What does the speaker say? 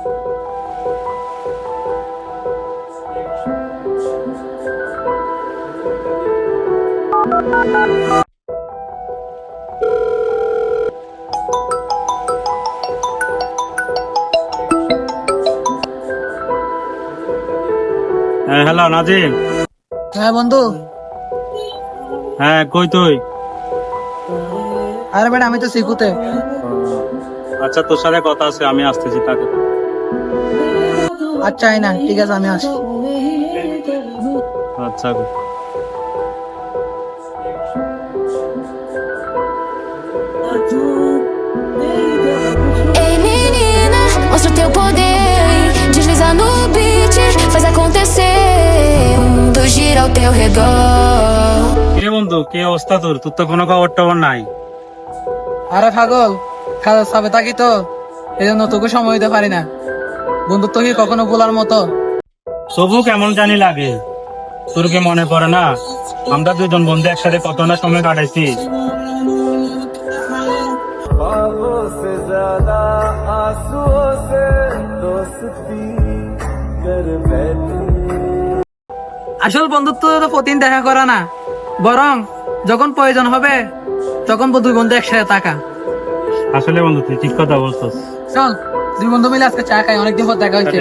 হ্যাঁ হ্যালো নাজিম। হ্যাঁ বন্ধু। হ্যাঁ কই তুই? আরে বেটা আমি তো শিখুতে। আচ্ছা তোর সাথে কথা আছে আমি আসতেছি তাকে। আচ্ছা না ঠিক আছে আমি আসি আচ্ছা Ei mostra teu poder. Desliza no beat, faz acontecer. O mundo gira ao teu redor. কে বন্ধু কি অবস্থা তোর তোর তো কোনো খবর টবর নাই আরে পাগল কাজের চাপে থাকি তো এই জন্য তোকে সময় দিতে পারি না বন্ধুত্ব কি কখনো বলার মতো। সবু কেমন জানি লাগে। তোর কি মনে পড়ে না? আমরা দুজন বন্ধু একসাথে কত না সময় কাটাইছি। আসল বন্ধুত্ব তো প্রতিদিন দেখা করা না। বরং যখন প্রয়োজন হবে তখন দুই বন্ধু একসাথে থাকা। আসলে বন্ধু তুই ঠিক কথা বলছিস। চল। দুই বন্ধু মিলে আজকে চা খাই অনেকদিন পর দেখা হয়েছে।